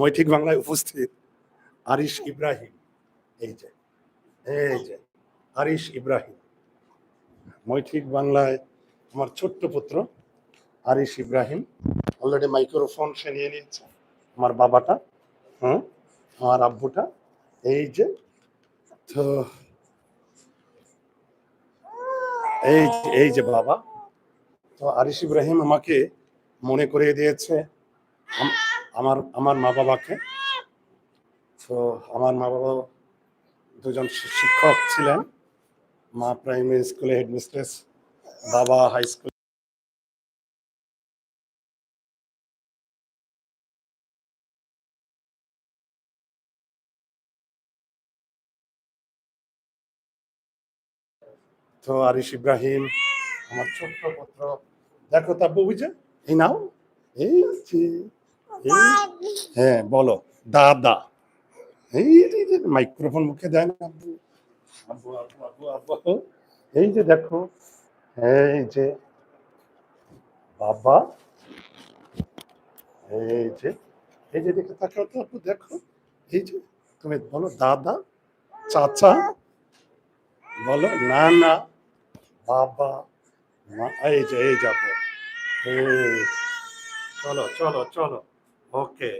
মৈঠিক বাংলায় উপস্থিত আরিশ ইব্রাহিম। এই যে এই যে, আরিশ ইব্রাহিম। মৈঠিক বাংলায় আমার ছোট্ট পুত্র আরিশ ইব্রাহিম। অলরেডি মাইক্রোফোন সে নিয়ে নিয়েছে, আমার বাবাটা হ্যাঁ আমার আব্বুটা। এই যে, তো, এই এই যে বাবা। তো আরিশ ইব্রাহিম আমাকে মনে করিয়ে দিয়েছে আমার আমার মা বাবাকে তো আমার মা বাবা দুজন শিক্ষক ছিলেন। মা প্রাইমারি স্কুলে হেডমিস্ট্রেস, বাবা হাই স্কুল তো আরিশ ইব্রাহিম, আমার ছোট্ট পুত্র। দেখো তাব্বু বুঝে? এই নাও। এই যে হ্যাঁ বলো। দাদা এই যে মাইক্রোফোন মুখে দেয় না এই যে, দেখো। এই যে। বাবা। এই যে। এই যে, দেখে তাকাও তো আব্বু, দেখো। এই যে, তুমি বলো দাদা চাচা। বলো, না না। বাবা। এই যে, এই যাব চলো চলো চলো ওকে